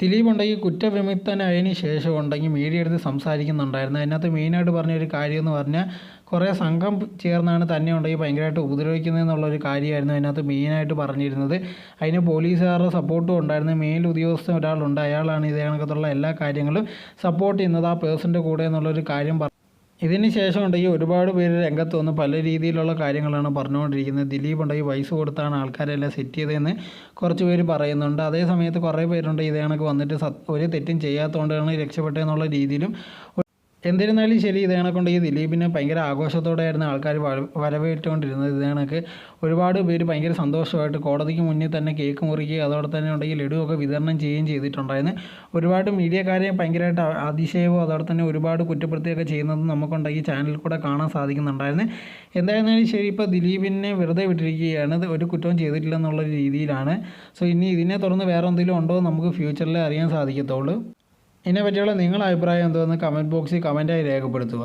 ദിലീപ് ഉണ്ടെങ്കിൽ കുറ്റവിമുക്തനായതിന് ശേഷം ഉണ്ടെങ്കിൽ മീഡിയ എടുത്ത് സംസാരിക്കുന്നുണ്ടായിരുന്നു. അതിനകത്ത് മെയിനായിട്ട് പറഞ്ഞൊരു കാര്യം എന്ന് പറഞ്ഞാൽ കുറേ സംഘം ചേർന്നാണ് തന്നെ ഉണ്ടെങ്കിൽ ഭയങ്കരമായിട്ട് ഉപദ്രവിക്കുന്നതെന്നുള്ളൊരു കാര്യമായിരുന്നു അതിനകത്ത് മെയിനായിട്ട് പറഞ്ഞിരുന്നത്. അതിന് പോലീസുകാരുടെ സപ്പോർട്ടും ഉണ്ടായിരുന്നു. മെയിൽ ഉദ്യോഗസ്ഥൻ ഒരാളുണ്ട്. അയാളാണ് ഇതേ കണക്കത്തുള്ള എല്ലാ കാര്യങ്ങളും സപ്പോർട്ട് ചെയ്യുന്നത് ആ പേഴ്സന്റെ കൂടെ എന്നുള്ളൊരു കാര്യം ഇതിന് ശേഷം ഉണ്ടെങ്കിൽ ഒരുപാട് പേര് രംഗത്ത് വന്ന് പല രീതിയിലുള്ള കാര്യങ്ങളാണ് പറഞ്ഞുകൊണ്ടിരിക്കുന്നത്. ദിലീപ് ഉണ്ടെങ്കിൽ വയസ്സ് കൊടുത്താണ് ആൾക്കാരെല്ലാം സെറ്റ് ചെയ്തതെന്ന് കുറച്ച് പേര് പറയുന്നുണ്ട്. അതേ സമയത്ത് കുറേ പേരുണ്ട് ഇതേ കണക്ക് വന്നിട്ട് ഒരു തെറ്റും ചെയ്യാത്തതുകൊണ്ടാണ് രക്ഷപ്പെട്ടതെന്നുള്ള രീതിയിലും എന്നിരുന്നാലും ശരി ഇത് കണക്കൊണ്ട് ഈ ദിലീപിനെ ഭയങ്കര ആഘോഷത്തോടെയായിരുന്നു ആൾക്കാർ വര- വരവേറ്റുകൊണ്ടിരുന്നത്. ഇത് കണക്ക് ഒരുപാട് പേര് ഭയങ്കര സന്തോഷമായിട്ട് കോടതിക്ക് മുന്നിൽ തന്നെ കേക്ക് മുറിക്കുകയും അതോടെ തന്നെ ഉണ്ടെങ്കിൽ ലഡുവൊക്കെ വിതരണം ചെയ്യുകയും ചെയ്തിട്ടുണ്ടായിരുന്നു. ഒരുപാട് മീഡിയക്കാരെ ഭയങ്കരമായിട്ട് അതിശയവും അതോടെ തന്നെ ഒരുപാട് കുറ്റപ്പെടുത്തുകയൊക്കെ ചെയ്യുന്നത് നമുക്കുണ്ടെങ്കിൽ ചാനലിൽ കൂടെ കാണാൻ സാധിക്കുന്നുണ്ടായിരുന്നു. എന്തായിരുന്നാലും ശരി ഇപ്പോൾ ദിലീപിനെ വെറുതെ വിട്ടിരിക്കുകയാണ്. ഒരു കുറ്റവും ചെയ്തിട്ടില്ല എന്നുള്ള രീതിയിലാണ്. സോ ഇനി ഇതിനെ തുടർന്ന് വേറെ എന്തെങ്കിലും ഉണ്ടോ നമുക്ക് ഫ്യൂച്ചറിൽ അറിയാൻ സാധിക്കത്തുള്ളൂ. ഇതിനെ പറ്റിയുള്ള നിങ്ങളുടെ അഭിപ്രായം എന്തോന്ന് കമന്റ് ബോക്സിൽ കമന്റായി രേഖപ്പെടുത്തുക.